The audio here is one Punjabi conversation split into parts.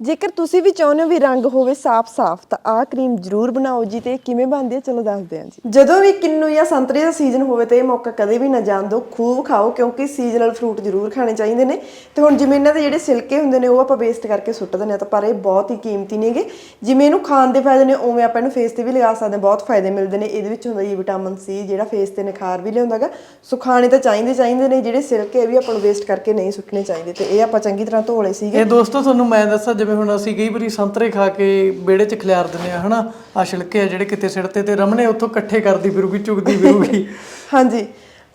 ਜੇਕਰ ਤੁਸੀਂ ਵੀ ਚਾਹੁੰਦੇ ਹੋ ਵੀ ਰੰਗ ਹੋਵੇ ਸਾਫ਼-ਸਾਫ਼ ਤਾਂ ਆਹ ਕਰੀਮ ਜ਼ਰੂਰ ਬਣਾਓ ਜੀ ਤੇ ਇਹ ਕਿਵੇਂ ਬਣਦੀ ਹੈ ਚਲੋ ਦੱਸਦੇ ਹਾਂ ਜੀ। ਜਦੋਂ ਵੀ ਕਿੰਨੂ ਜਾਂ ਸੰਤਰੇ ਦਾ ਸੀਜ਼ਨ ਹੋਵੇ ਤੇ ਇਹ ਮੌਕਾ ਕਦੇ ਵੀ ਨਾ ਜਾਣ ਦਿਓ ਖੂਬ ਖਾਓ ਕਿਉਂਕਿ ਸੀਜ਼ਨਲ ਫਰੂਟ ਜ਼ਰੂਰ ਖਾਣੇ ਚਾਹੀਦੇ ਨੇ। ਤੇ ਹੁਣ ਜਿਵੇਂ ਇਹਨਾਂ ਦੇ ਜਿਹੜੇ ਸਿਲਕੇ ਹੁੰਦੇ ਨੇ ਉਹ ਆਪਾਂ ਵੇਸਟ ਕਰਕੇ ਸੁੱਟ ਦਿੰਦੇ ਹਾਂ ਤਾਂ ਪਰ ਇਹ ਬਹੁਤ ਹੀ ਕੀਮਤੀ ਨੇਗੇ। ਜਿਵੇਂ ਇਹਨੂੰ ਖਾਣ ਦੇ ਫਾਇਦੇ ਨੇ ਉਵੇਂ ਆਪਾਂ ਇਹਨੂੰ ਫੇਸ ਤੇ ਵੀ ਲਗਾ ਸਕਦੇ ਹਾਂ ਬਹੁਤ ਫਾਇਦੇ ਮਿਲਦੇ ਨੇ। ਇਹਦੇ ਵਿੱਚ ਹੁੰਦਾ ਜੀ ਵਿਟਾਮਿਨ ਸੀ ਜਿਹੜਾ ਫੇਸ ਤੇ ਨਿਖਾਰ ਵੀ ਲਿਆਉਂਦਾਗਾ ਸੋ ਖਾਣੇ ਤਾਂ ਚਾਹੀਦੇ ਚਾਹੀਦੇ ਨੇ ਜਿਹੜੇ ਸਿਲਕੇ ਵੀ ਆਪਾਂ ਨੂੰ ਵੇਸਟ ਕਰਕੇ ਨਹੀਂ ਸੁੱਟਣੇ ਚਾਹੀਦੇ ਤੇ ਇਹ ਆਪਾਂ ਚੰਗੀ ਤਰ੍ਹਾਂ ਧੋ ਲਏ ਸੀਗੇ। ਇਹ ਦੋਸਤੋ ਤੁਹਾਨੂੰ ਮੈਂ ਦੱਸਾਂ ਜਿਵੇਂ ਹੁਣ ਅਸੀਂ ਕਈ ਵਾਰੀ ਸੰਤਰੇ ਖਾ ਕੇ ਵਿਹੜੇ 'ਚ ਖਿਲਾਰ ਦਿੰਦੇ ਆ ਹਨਾ? ਆ ਛਿਲਕੇ ਆ ਜਿਹੜੇ ਕਿਤੇ ਸਿੜਤੇ ਤੇ ਰਮਣੇ ਉੱਥੋਂ ਇਕੱਠੇ ਕਰਦੀ ਫਿਰੂਗੀ, ਚੁਗਦੀ ਫਿਰੂਗੀ। ਹਾਂਜੀ,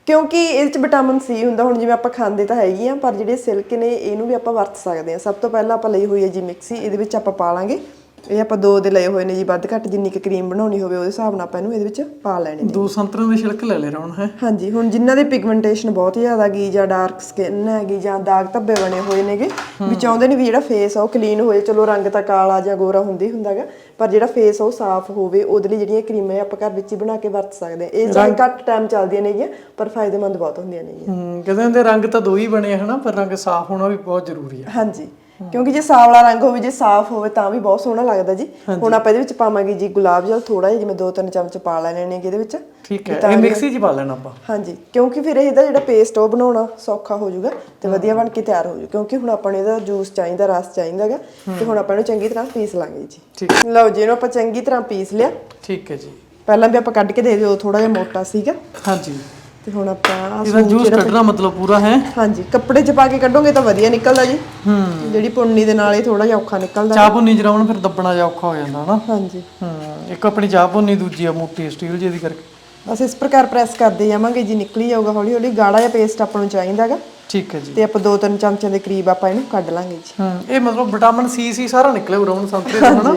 ਕਿਉਂਕਿ ਇਹਦੇ ਚ ਵਿਟਾਮਿਨ ਸੀ ਹੁੰਦਾ, ਹੁਣ ਜਿਵੇਂ ਆਪਾਂ ਖਾਂਦੇ ਤਾਂ ਹੈਗੀ ਆ ਪਰ ਜਿਹੜੇ ਸਿਲਕ ਨੇ, ਇਹਨੂੰ ਵੀ ਆਪਾਂ ਵਰਤ ਸਕਦੇ ਆ ਸਭ ਤੋਂ ਪਹਿਲਾਂ ਆਪਾਂ ਲਈ ਹੋਈ ਹੈ ਜੀ ਮਿਕਸੀ ਇਹਦੇ ਵਿੱਚ ਆਪਾਂ ਪਾ ਲਾਂਗੇ। ਇਹ ਆਪਾਂ ਦੋ ਦੇ ਲਏ ਹੋਏ ਨੇ ਜੀ ਵੱਧ ਘੱਟ ਜਿੰਨੀ ਕੁ ਕਰੀਮ ਬਣਾਉਣੀ ਹੋਵੇ ਉਹਦੇ ਹਿਸਾਬ ਨਾਲ ਆਪਾਂ ਇਹਨੂੰ ਇਹਦੇ ਵਿੱਚ ਪਾ ਲੈਣੇ ਨੇ। ਦੋ ਸੰਤਰਿਆਂ ਦੇ ਛਿਲਕ ਲੈ ਲੈ ਰੌਣ ਹੈ? ਹਾਂਜੀ ਹੁਣ ਜਿਨ੍ਹਾਂ ਦੀ ਪਿਗਮੈਂਟੇਸ਼ਨ ਬਹੁਤ ਜ਼ਿਆਦਾ ਗਈ ਜਾਂ ਡਾਰਕ ਸਕਿਨ ਹੈਗੀ ਜਾਂ ਦਾਗ ਧੱਬੇ ਬਣੇ ਹੋਏ ਨੇਗੇ ਵੀ ਚਾਹੁੰਦੇ ਨੇ ਵੀ ਜਿਹੜਾ ਫੇਸ ਆ ਉਹ ਕਲੀਨ ਹੋਏ ਚਲੋ ਰੰਗ ਤਾਂ ਕਾਲਾ ਜਾਂ ਗੋਰਾ ਹੁੰਦੀ ਹੁੰਦਾਗਾ ਪਰ ਜਿਹੜਾ ਫੇਸ ਆ ਉਹ ਸਾਫ਼ ਹੋਵੇ ਉਹਦੇ ਲਈ ਜਿਹੜੀਆਂ ਕਰੀਮਾਂ ਆਪਾਂ ਘਰ ਵਿੱਚ ਹੀ ਬਣਾ ਕੇ ਵਰਤ ਸਕਦੇ ਆ। ਇਹ ਚਾਹੇ ਘੱਟ ਟਾਈਮ ਚੱਲਦੀਆਂ ਨੇਗੀਆਂ ਪਰ ਫਾਇਦੇਮੰਦ ਬਹੁਤ ਹੁੰਦੀਆਂ ਨੇਗੀਆਂ ਹੂੰ ਕਹਿੰਦੇ ਹੁੰਦੇ ਰੰਗ ਤਾਂ ਦੋ ਹੀ ਬਣੇ ਹਨਾ ਪਰ ਰੰਗ ਸਾਫ਼ ਹੋਣਾ ਵੀ ਬਹੁਤ ਜ਼ਰੂਰੀ ਆ। ਹਾਂਜੀ। ਕਿਉਂਕਿ ਜੇ ਸਾਵਲਾ ਰੰਗ ਹੋਵੇ ਜੇ ਸਾਫ਼ ਹੋਵੇ ਤਾਂ ਵੀ ਬਹੁਤ ਸੋਹਣਾ ਲੱਗਦਾ ਜੀ। ਹੁਣ ਆਪਾਂ ਇਹਦੇ ਵਿੱਚ ਪਾਵਾਂਗੇ ਜੀ ਗੁਲਾਬ ਜਲ ਥੋੜਾ ਜਿਹਾ ਜਿਵੇਂ 2-3 ਚਮਚ ਪਾ ਲੈਣੇ ਨੇ ਇਹਦੇ ਵਿੱਚ। ਠੀਕ ਹੈ ਇਹ ਮਿਕਸੀ 'ਚ ਪਾ ਲੈਣਾ ਆਪਾਂ। ਹਾਂਜੀ ਕਿਉਂਕਿ ਫਿਰ ਇਹਦਾ ਜਿਹੜਾ ਪੇਸਟ ਉਹ ਬਣਾਉਣਾ ਸੌਖਾ ਹੋ ਜਾਊਗਾ ਤੇ ਵਧੀਆ ਬਣ ਕੇ ਤਿਆਰ ਹੋ ਜਾਊ। ਕਿਉਂਕਿ ਹੁਣ ਆਪਾਂ ਨੂੰ ਇਹਦਾ ਜੂਸ ਚਾਹੀਦਾ ਰਸ ਚਾਹੀਦਾਗਾ ਤੇ ਹੁਣ ਆਪਾਂ ਇਹਨੂੰ ਚੰਗੀ ਤਰ੍ਹਾਂ ਪੀਸ ਲਾਂਗੇ ਜੀ। ਠੀਕ ਲਓ ਜੀ ਇਹਨੂੰ ਆਪਾਂ ਚੰਗੀ ਤਰ੍ਹਾਂ ਪੀਸ ਲਿਆ। ਠੀਕ ਹੈ ਜੀ। ਪਹਿਲਾਂ ਵੀ ਆਪਾਂ ਕੱਢ ਕੇ ਦੇ ਦਿਓ ਥੋੜਾ ਜਿਹਾ ਮੋਟਾ ਸੀਗਾ। ਹਾਂਜੀ। ਤੇ ਹੁਣ ਆਪਾਂ ਆਹ ਇਹਦਾ ਜੂਸ ਕੱਢਣਾ ਮਤਲਬ ਪੂਰਾ ਹੈ। ਹਾਂਜੀ ਕੱਪੜੇ 'ਚ ਪਾ ਕੇ ਕੱਢੋਗੇ ਤਾਂ ਵਧੀਆ ਨਿਕਲਦਾ ਜੀ। ਹੂੰ। ਜਿਹੜੀ ਪੁੰਨੀ ਦੇ ਨਾਲ ਇਹ ਥੋੜਾ ਜਿਹਾ ਔਖਾ ਨਿਕਲਦਾ ਚਾਹ ਭੁੰਨੀ ਜਰਾਉਣ ਫਿਰ ਦੱਬਣਾ ਜਾ ਔਖਾ ਹੋ ਜਾਂਦਾ ਹਨਾ। ਹਾਂਜੀ। ਹੂੰ ਇੱਕ ਆਪਣੀ ਚਾਹ ਭੁੰਨੀ ਦੂਜੀ ਆ ਮੋਟੀ ਸਟੀਲ ਜਿਹੀ ਦੀ ਕਰਕੇ। ਬਸ ਇਸ ਪ੍ਰਕਾਰ ਪ੍ਰੈਸ ਕਰਦੇ ਜਾਵਾਂਗੇ ਜੀ ਨਿਕਲੀ ਜਾਊਗਾ ਹੌਲੀ ਹੌਲੀ ਗਾੜਾ ਜਿਹਾ ਪੇਸਟ ਆਪਾਂ ਨੂੰ ਚਾਹੀਦਾਗਾ ਠੀਕ ਹੈ ਜੀ। ਤੇ ਆਪਾਂ ਦੋ ਤਿੰਨ ਚਮਚਿਆਂ ਦੇ ਕਰੀਬ ਆਪਾਂ ਇਹਨੂੰ ਕੱਢ ਲਾਂਗੇ ਜੀ। ਹੂੰ ਇਹ ਮਤਲਬ ਵਿਟਾਮਿਨ ਸੀ ਸੀ ਸਾਰਾ ਨਿਕਲਿਆ ਉਰਵਨ ਸੰਤਰੇ ਤੋਂ ਹਨਾ?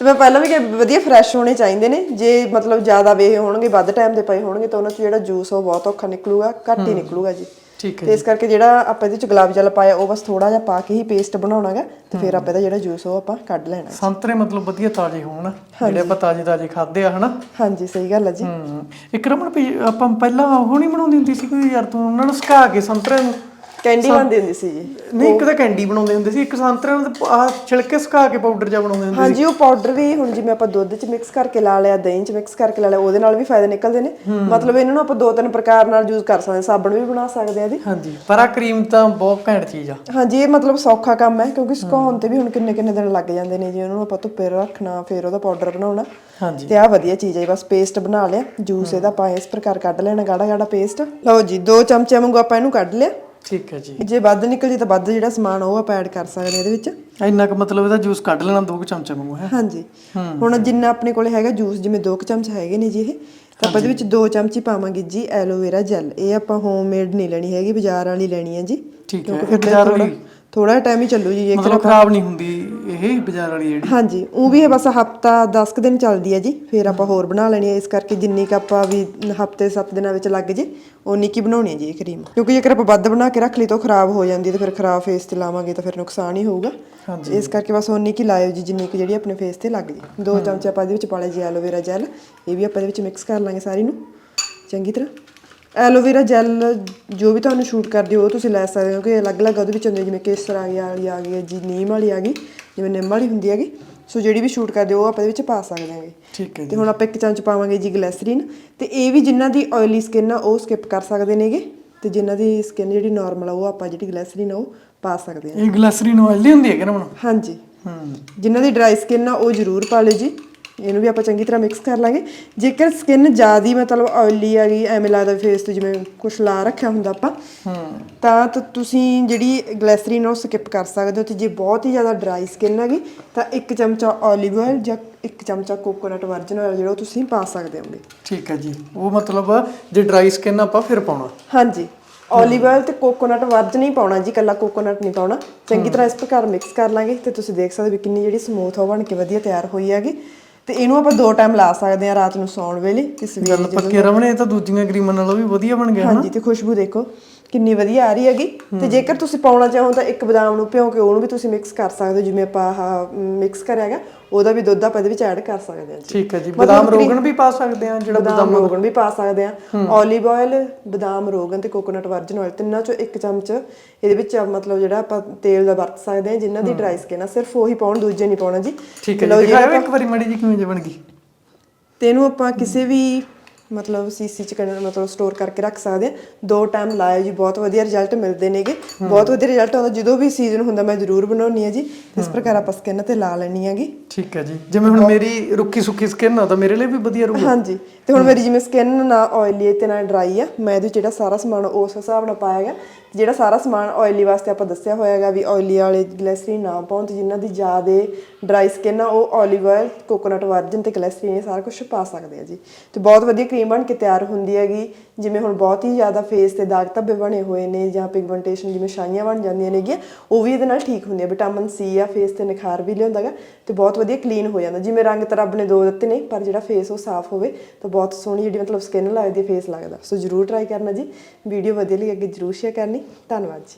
ਤੇ ਮੈਂ ਪਹਿਲਾਂ ਵੀ ਕਿ ਵਧੀਆ ਫਰੈਸ਼ ਹੋਣੇ ਚਾਹੀਦੇ ਨੇ। ਜੇ ਮਤਲਬ ਜ਼ਿਆਦਾ ਵੇ ਹੋਣਗੇ ਵੱਧ ਟਾਈਮ ਦੇ ਪਏ ਹੋਣਗੇ ਤਾਂ ਉਹਨਾਂ 'ਚ ਜਿਹੜਾ ਜੂਸ ਉਹ ਬਹੁਤ ਔਖਾ ਨਿਕਲੂਗਾ ਘੱਟ ਹੀ ਨਿਕਲੂਗਾ ਜੀ। ਠੀਕ ਹੈ ਤੇ ਇਸ ਕਰਕੇ ਜਿਹੜਾ ਆਪਾਂ ਇਹਦੇ 'ਚ ਗੁਲਾਬ ਜਲ ਪਾਇਆ ਉਹ ਬਸ ਥੋੜਾ ਜਿਹਾ ਪਾ ਕੇ ਹੀ ਪੇਸਟ ਬਣਾਉਣਾਗਾ ਤੇ ਫਿਰ ਆਪਾਂ ਇਹਦਾ ਜਿਹੜਾ ਜੂਸ ਉਹ ਆਪਾਂ ਕੱਢ ਲੈਣਾ ਸੰਤਰੇ ਮਤਲਬ ਵਧੀਆ ਤਾਜ਼ੇ ਹੋਣ ਜਿਹੜੇ ਆਪਾਂ ਤਾਜ਼ੇ ਤਾਜ਼ੇ ਖਾਦੇ ਆ ਹਨਾ? ਹਾਂਜੀ ਸਹੀ ਗੱਲ ਹੈ ਜੀ। ਹੂੰ ਇੱਕ ਰਮਣ ਵੀ ਆਪਾਂ ਪਹਿਲਾਂ ਉਹ ਨਹੀਂ ਬਣਾਉਂਦੀ ਹੁੰਦੀ ਸੀ ਕੋਈ ਯਾਰ ਤੂੰ ਉਹਨਾਂ ਨੂੰ ਸੁਕਾ ਕੇ ਸੰਤਰੇ ਨੂੰ ਕੈਂਡੀ ਬਣਦੀ ਹੁੰਦੀ ਸੀ ਜੀ। ਨਹੀਂ ਇੱਕ ਤਾਂ ਕੈਂਡੀ ਬਣਾਉਂਦੇ ਹੁੰਦੇ ਸੀ ਇੱਕ ਸੰਤਰੇ ਨੂੰ ਆ ਛਿਲਕੇ ਸੁਕਾ ਕੇ ਪਾਊਡਰ ਜਿਹਾ ਬਣਾਉਂਦੇ ਹੁੰਦੇ ਹਾਂਜੀ ਉਹ ਪਾਊਡਰ ਵੀ ਹੁਣ ਜਿਵੇਂ ਆਪਾਂ ਦੁੱਧ 'ਚ ਮਿਕਸ ਕਰਕੇ ਲਾ ਲਿਆ ਦਹੀਂ 'ਚ ਮਿਕਸ ਕਰਕੇ ਲਾ ਲਿਆ ਉਹਦੇ ਨਾਲ ਵੀ ਫਾਇਦੇ ਨਿਕਲਦੇ ਨੇ। ਮਤਲਬ ਇਹਨਾਂ ਨੂੰ ਆਪਾਂ ਦੋ ਤਿੰਨ ਪ੍ਰਕਾਰ ਨਾਲ ਯੂਜ਼ ਕਰ ਸਕਦੇ ਹਾਂ ਸਾਬਣ ਵੀ ਬਣਾ ਸਕਦੇ ਆ ਇਹਦੀ। ਹਾਂਜੀ ਪਰ ਆ ਕਰੀਮ ਤਾਂ ਬਹੁਤ ਘੈਂਟ ਚੀਜ਼ ਆ। ਹਾਂਜੀ ਇਹ ਮਤਲਬ ਸੌਖਾ ਕੰਮ ਹੈ ਕਿਉਂਕਿ ਸੁਕਾਉਣ ਤੇ ਵੀ ਹੁਣ ਕਿੰਨੇ ਕਿੰਨੇ ਦਿਨ ਲੱਗ ਜਾਂਦੇ ਨੇ ਜੀ ਉਹਨੂੰ ਆਪਾਂ ਧੁੱਪੇ ਰੱਖਣਾ ਫਿਰ ਉਹਦਾ ਪਾਊਡਰ ਬਣਾਉਣਾ। ਹਾਂਜੀ। ਤੇ ਆ ਵਧੀਆ ਚੀਜ਼ ਹੈ ਜੀ, ਬਸ ਪੇਸਟ ਬਣਾ ਲਿਆ ਜੂਸ ਇਹਦਾ ਆਪਾਂ ਇਸ ਪ੍ਰਕਾਰ ਕੱਢ ਲੈਣਾ ਗਾੜਾ ਗਾੜਾ ਪੇਸਟ ਲਓ ਜੀ ਦੋ ਚਮਚੇ ਵਾਂਗੂ ਆਪਾਂ ਇਹਨੂੰ ਕੱਢ ਲਿਆ। ਠੀਕ ਹੈ ਜੀ। ਜੇ ਵੱਧ ਨਿਕਲ ਜੇ ਤਾਂ ਵੱਧ ਜਿਹੜਾ ਸਮਾਨ ਉਹ ਆਪਾਂ ਐਡ ਕਰ ਸਕਦੇ ਹਾਂ ਇਹਦੇ ਵਿੱਚ। ਇੰਨਾ ਕੁ ਮਤਲਬ ਇਹਦਾ ਜੂਸ ਕੱਢ ਲੈਣਾ ਦੋ ਕੁ ਚਮਚੇ ਵਾਂਗੂ ਹੈ? ਹਾਂਜੀ। ਹੁਣ ਜਿੰਨਾ ਆਪਣੇ ਕੋਲੇ ਹੈਗਾ ਜੂਸ ਜਿਵੇਂ ਦੋ ਕੁ ਚਮਚ ਹੈਗੇ ਨੇ ਜੀ ਇਹ ਤਾਂ ਆਪਾਂ ਇਹਦੇ ਵਿੱਚ ਦੋ ਚਮਚੀ ਪਾਵਾਂਗੇ ਜੀ ਐਲੋਵੇਰਾ ਜੈਲ। ਇਹ ਆਪਾਂ ਹੋਮਮੇਡ ਨਹੀਂ ਲੈਣੀ ਹੈਗੀ ਬਾਜ਼ਾਰ ਵਾਲੀ ਲੈਣੀ ਹੈ ਜੀ। ਠੀਕ ਹੈ। ਇਹ ਬਾਜ਼ਾਰ ਵਾਲੀ? ਥੋੜਾ ਟਾਈਮ ਹੀ ਚੱਲੂ ਜੀ ਇਹ ਮਤਲਬ ਖਰਾਬ ਨਹੀਂ ਹੁੰਦੀ ਇਹ ਬਾਜ਼ਾਰ ਵਾਲੀ ਜਿਹੜੀ? ਹਾਂਜੀ ਉਹ ਵੀ ਇਹ ਬਸ ਹਫਤਾ 10 ਕੁ ਦਿਨ ਚੱਲਦੀ ਹੈ ਜੀ ਫਿਰ ਆਪਾਂ ਹੋਰ ਬਣਾ ਲੈਣੀ ਹੈ ਇਸ ਕਰਕੇ ਜਿੰਨੀ ਕ ਆਪਾਂ ਵੀ ਹਫ਼ਤੇ 7 ਦਿਨਾਂ ਵਿੱਚ ਲੱਗ ਜੇ ਉਨੀ ਕੀ ਬਣਾਉਣੀ ਹੈ ਜੀ ਇਹ ਕਰੀਮ। ਕਿਉਂਕਿ ਜੇਕਰ ਆਪਾਂ ਵੱਧ ਬਣਾ ਕੇ ਰੱਖ ਲਈ ਤਾਂ ਖਰਾਬ ਹੋ ਜਾਂਦੀ ਹੈ ਤੇ ਫਿਰ ਖਰਾਬ ਫੇਸ ਤੇ ਲਾਵਾਂਗੇ ਤਾਂ ਫਿਰ ਨੁਕਸਾਨ ਹੀ ਹੋਊਗਾ। ਹਾਂਜੀ। ਇਸ ਕਰਕੇ ਬਸ ਉਨੀ ਕੀ ਲਾਇਓ ਜੀ ਜਿੰਨੀ ਕੁ ਜਿਹੜੀ ਆਪਣੇ ਫੇਸ ਤੇ ਲੱਗ ਜੇ। ਦੋ ਚਮਚੇ ਆਪਾਂ ਇਹਦੇ ਵਿੱਚ ਪਾ ਲਿਆ ਜੀ ਐਲੋਵੇਰਾ ਜੈਲ ਇਹ ਵੀ ਆਪਾਂ ਇਹਦੇ ਵਿੱਚ ਮਿਕਸ ਕਰ ਲਾਂਗੇ ਸਾਰੀ ਨੂੰ। ਚੰਗੀ ਤਰ੍ਹਾਂ। ਐਲੋਵੇਰਾ ਜੈਲ ਜੋ ਵੀ ਤੁਹਾਨੂੰ ਸ਼ੂਟ ਕਰਦੀ ਹੋ ਉਹ ਤੁਸੀਂ ਲੈ ਸਕਦੇ ਹੋ ਕਿ ਅਲੱਗ-ਅਲੱਗ ਉਹਦੇ ਵਿੱਚ ਹੁੰਦੇ ਜਿਵੇਂ ਕੇਸਰ ਆ ਗਿਆ ਵਾਲੀ ਆ ਗਈ ਜੀ ਨੀਮ ਵਾਲੀ ਆ ਗਈ। ਜਿਵੇਂ ਨਿੰਮ ਵਾਲੀ ਹੁੰਦੀ ਹੈਗੀ ਸੋ ਜਿਹੜੀ ਵੀ ਸ਼ੂਟ ਕਰਦੇ ਹੋ ਉਹ ਆਪਾਂ ਇਹਦੇ ਵਿੱਚ ਪਾ ਸਕਦੇ ਹਾਂਗੇ। ਠੀਕ ਹੈ ਤੇ ਹੁਣ ਆਪਾਂ ਇੱਕ ਚਮਚ ਪਾਵਾਂਗੇ ਜੀ ਗਲੈਸਰੀਨ ਤੇ ਇਹ ਵੀ ਜਿਨ੍ਹਾਂ ਦੀ ਆਇਲੀ ਸਕਿਨ ਆ ਉਹ ਸਕਿਪ ਕਰ ਸਕਦੇ ਨੇਗੇ। ਤੇ ਜਿਨ੍ਹਾਂ ਦੀ ਸਕਿਨ ਜਿਹੜੀ ਨਾਰਮਲ ਆ ਉਹ ਆਪਾਂ ਜਿਹੜੀ ਗਲੈਸਰੀਨ ਆ ਉਹ ਪਾ ਸਕਦੇ ਹਾਂ ਇਹ ਗਲੈਸਰੀਨ ਆਇਲੀ ਹੁੰਦੀ ਹੈ ਕਿ ਰਮਣ ਹਾਂਜੀ। ਹੂੰ। ਜਿਨ੍ਹਾਂ ਦੀ ਡਰਾਈ ਸਕਿਨ ਆ ਉਹ ਜ਼ਰੂਰ ਪਾ ਲਿਓ ਜੀ। ਇਹਨੂੰ ਵੀ ਆਪਾਂ ਚੰਗੀ ਤਰ੍ਹਾਂ ਮਿਕਸ ਕਰ ਲਾਂਗੇ। ਜੇਕਰ ਸਕਿਨ ਜ਼ਿਆਦੀ ਮਤਲਬ ਆਇਲੀ ਆ ਗਈ ਐਵੇਂ ਲੱਗਦਾ ਫੇਸ ਤੇ ਜਿਵੇਂ ਕੁਛ ਲਾ ਰੱਖਿਆ ਹੁੰਦਾ ਆਪਾਂ ਹੂੰ। ਤਾਂ ਤੁਸੀਂ ਜਿਹੜੀ ਗਲੈਸਰੀਨ ਉਹ ਸਕਿਪ ਕਰ ਸਕਦੇ ਹੋ। ਤੇ ਜੇ ਬਹੁਤ ਹੀ ਜ਼ਿਆਦਾ ਡਰਾਈ ਸਕਿਨ ਹੈਗੀ ਤਾਂ ਇੱਕ ਚਮਚਾ 올ਿਵ ਆਇਲ ਜਾਂ ਇੱਕ ਚਮਚਾ ਕੋਕੋਨਟ ਵਰਜਨ ਆਇਲ ਜਿਹੜਾ ਉਹ ਤੁਸੀਂ ਪਾ ਸਕਦੇ ਹੋਗੇ। ਠੀਕ ਹੈ ਜੀ। ਉਹ ਮਤਲਬ ਜੇ ਡਰਾਈ ਸਕਿਨ ਆਪਾਂ ਫਿਰ ਪਾਉਣਾ। ਹਾਂਜੀ। 올ਿਵ ਆਇਲ ਤੇ ਕੋਕੋਨਟ ਵਰਜਨ ਹੀ ਪਾਉਣਾ ਜੀ ਕੱਲਾ ਕੋਕੋਨਟ ਨਹੀਂ ਪਾਉਣਾ। ਚੰਗੀ ਤਰ੍ਹਾਂ ਇਸ ਪ੍ਰਕਾਰ ਮਿਕਸ ਕਰ ਲਾਂਗੇ ਤੇ ਤੁਸੀਂ ਦੇਖ ਸਕਦੇ ਵੀ ਕਿੰਨੀ ਜਿਹੜੀ ਸਮੂਥ ਹੋ ਬਣ ਕੇ ਵਧੀਆ ਤਿਆਰ ਹੋਈ ਹੈਗੀ। ਤੇ ਇਹਨੂੰ ਆਪਾਂ ਦੋ ਟਾਈਮ ਲਾ ਸਕਦੇ ਹਾਂ ਰਾਤ ਨੂੰ ਸੌਣ ਵੇਲੇ ਤੇ ਸਵੇਰੇ ਗੱਲ ਪੱਕੇ ਰਮਣੇ ਇਹ ਤਾਂ ਦੂਜੀਆਂ ਕਰੀਮਾਂ ਨਾਲੋਂ ਵੀ ਵਧੀਆ ਬਣ ਗਿਆ ਹਾਂਜੀ ਤੇ ਖੁਸ਼ਬੂ ਦੇਖੋ। ਕਿੰਨੀ ਵਧੀਆ ਆ ਰਹੀ ਹੈਗੀ। ਤੇ ਜੇਕਰ ਤੁਸੀਂ ਪਾਉਣਾ ਚਾਹੋ ਤਾਂ ਇੱਕ ਬਦਾਮ ਨੂੰ ਭਿਉਂ ਕੇ ਉਹਨੂੰ ਵੀ ਤੁਸੀਂ ਮਿਕਸ ਕਰ ਸਕਦੇ ਹੋ। ਜਿਵੇਂ ਆਪਾਂ ਆਹ ਮਿਕਸ ਕਰਿਆਗਾ ਉਹਦਾ ਵੀ ਦੁੱਧ ਆਪਾਂ ਇਹਦੇ ਵਿੱਚ ਐਡ ਕਰ ਸਕਦੇ ਹਾਂ ਜੀ। ਠੀਕ ਹੈ ਜੀ। ਬਦਾਮ ਰੋਗਣ ਵੀ ਪਾ ਸਕਦੇ ਆ ਜਿਹੜਾ ਬਦਾਮ ਰੋਗਨ ਵੀ ਪਾ ਸਕਦੇ ਆ ਓਲੀਵ ਆਇਲ ਬਦਾਮ ਰੋਗਨ ਤੇ ਕੋਕੋਨਟ ਵਰਜਨ ਆਇਲ ਤਿੰਨਾਂ ਚੋਂ ਇੱਕ ਚਮਚ ਇਹਦੇ ਵਿੱਚ ਮਤਲਬ ਜਿਹੜਾ ਆਪਾਂ ਤੇਲ ਦਾ ਵਰਤ ਸਕਦੇ ਆ ਜਿਨ੍ਹਾਂ ਦੀ ਡਰਾਈ ਸਕਿਨ ਆ ਸਿਰਫ ਉਹੀ ਪਾਉਣ ਦੂਜੇ ਨਹੀਂ ਪਾਉਣਾ ਜੀ। ਠੀਕ ਹੈ ਜੀ। ਜੀ ਦਿਖਾਓ ਇੱਕ ਵਾਰੀ ਮੜੀ ਜੀ ਕਿਵੇਂ ਜੇ ਬਣ ਗਈ। ਤੇ ਇਹਨੂੰ ਆਪਾਂ ਕਿਸੇ ਵੀ ਮਤਲਬ ਸੀਸੀ ਚ ਕਰਨ ਮਤਲਬ ਸਟੋਰ ਕਰਕੇ ਰੱਖ ਸਕਦੇ ਆ। ਦੋ ਟਾਈਮ ਲਾਇਆ ਜੀ ਬਹੁਤ ਵਧੀਆ ਰਿਜ਼ਲਟ ਮਿਲਦੇ ਨੇਗੇ। ਬਹੁਤ ਵਧੀਆ ਰਿਜ਼ਲਟ ਆਉਂਦਾ ਜਦੋਂ ਵੀ ਸੀਜ਼ਨ ਹੁੰਦਾ ਮੈਂ ਜ਼ਰੂਰ ਬਣਾਉਣੀ ਆ ਜੀ। ਇਸ ਪ੍ਰਕਾਰ ਆਪਾਂ ਸਕਿਨ ਤੇ ਲਾ ਲੈਣੀ ਹੈਗੀ ਠੀਕ ਹੈ ਜੀ। ਜਿਵੇਂ ਹੁਣ ਮੇਰੀ ਰੁੱਖੀ ਸੁੱਕੀ ਸਕਿਨ ਆ ਤਾਂ ਮੇਰੇ ਲਈ ਵੀ ਵਧੀਆ ਰਹੂ ਹਾਂਜੀ। ਤੇ ਹੁਣ ਮੇਰੀ ਜਿਵੇਂ ਸਕਿਨ ਨਾ ਆਇਲੀ ਹੈ ਤੇ ਨਾ ਡਰਾਈ ਆ ਮੈਂ ਇਹਦੇ 'ਚ ਜਿਹੜਾ ਸਾਰਾ ਸਮਾਨ ਉਸ ਹਿਸਾਬ ਨਾਲ ਪਾਇਆਗਾ ਜਿਹੜਾ ਸਾਰਾ ਸਮਾਨ ਆਇਲੀ ਵਾਸਤੇ ਆਪਾਂ ਦੱਸਿਆ ਹੋਇਆਗਾ ਵੀ ਆਇਲੀ ਵਾਲੇ ਗਲੈਸਰੀਨ ਨਾ ਪਾਉਣ ਤੇ ਜਿਨ੍ਹਾਂ ਦੀ ਜ਼ਿਆਦਾ ਡਰਾਈ ਸਕਿਨ ਆ ਉਹ 올ਿਵ ਆਇਲ ਕੋਕੋਨਟ ਵਰਜਨ ਤੇ ਗਲੈਸਰੀਨ ਇਹ ਸਾਰਾ ਕੁਝ ਪਾ ਸਕਦੇ ਆ ਜੀ। ਤੇ ਬਹੁਤ ਵਧੀਆ ਕਰੀਮ ਬਣ ਕੇ ਤਿਆਰ ਹੁੰਦੀ ਹੈਗੀ, ਜਿਵੇਂ ਹੁਣ ਬਹੁਤ ਹੀ ਜ਼ਿਆਦਾ ਫੇਸ ਤੇ ਦਾਗ ਧੱਬੇ ਬਣੇ ਹੋਏ ਨੇ ਜਾਂ ਪਿਗਮੈਂਟੇਸ਼ਨ ਜਿਵੇਂ ਛਾਈਆਂ ਬਣ ਜਾਂਦੀਆਂ ਨੇਗੀਆਂ, ਉਹ ਵੀ ਇਹਦੇ ਨਾਲ ਠੀਕ ਹੁੰਦੀ ਹੈ ਵਿਟਾਮਿਨ ਸੀ ਆ ਫੇਸ ਤੇ ਨਿਖਾਰ ਵੀ ਲਿਆਉਂਦਾਗਾ ਤੇ ਬਹੁਤ ਵਧੀਆ ਕਲੀਨ ਹੋ ਜਾਂਦਾ। ਜਿਵੇਂ ਰੰਗ ਤਰਬ ਨੇ ਦੋ ਦਿੱਤੇ ਨੇ, ਪਰ ਜਿਹੜਾ ਫੇਸ ਉਹ ਸਾਫ਼ ਹੋਵੇ ਤਾਂ ਬਹੁਤ ਸੋਹਣੀ ਜਿਹੜੀ ਮਤਲਬ ਸਕਿਨ ਲੱਗਦੀ ਹੈ ਫੇਸ ਲੱਗਦਾ। ਸੋ ਜਰੂਰ ਟਰਾਈ ਕਰਨਾ ਜੀ। ਵੀਡੀਓ ਵਧੀਆ ਲਈ ਅੱਗੇ ਜਰੂਰ ਸ਼ੇਅਰ ਕਰਨੀ। ਧੰਨਵਾਦ ਜੀ।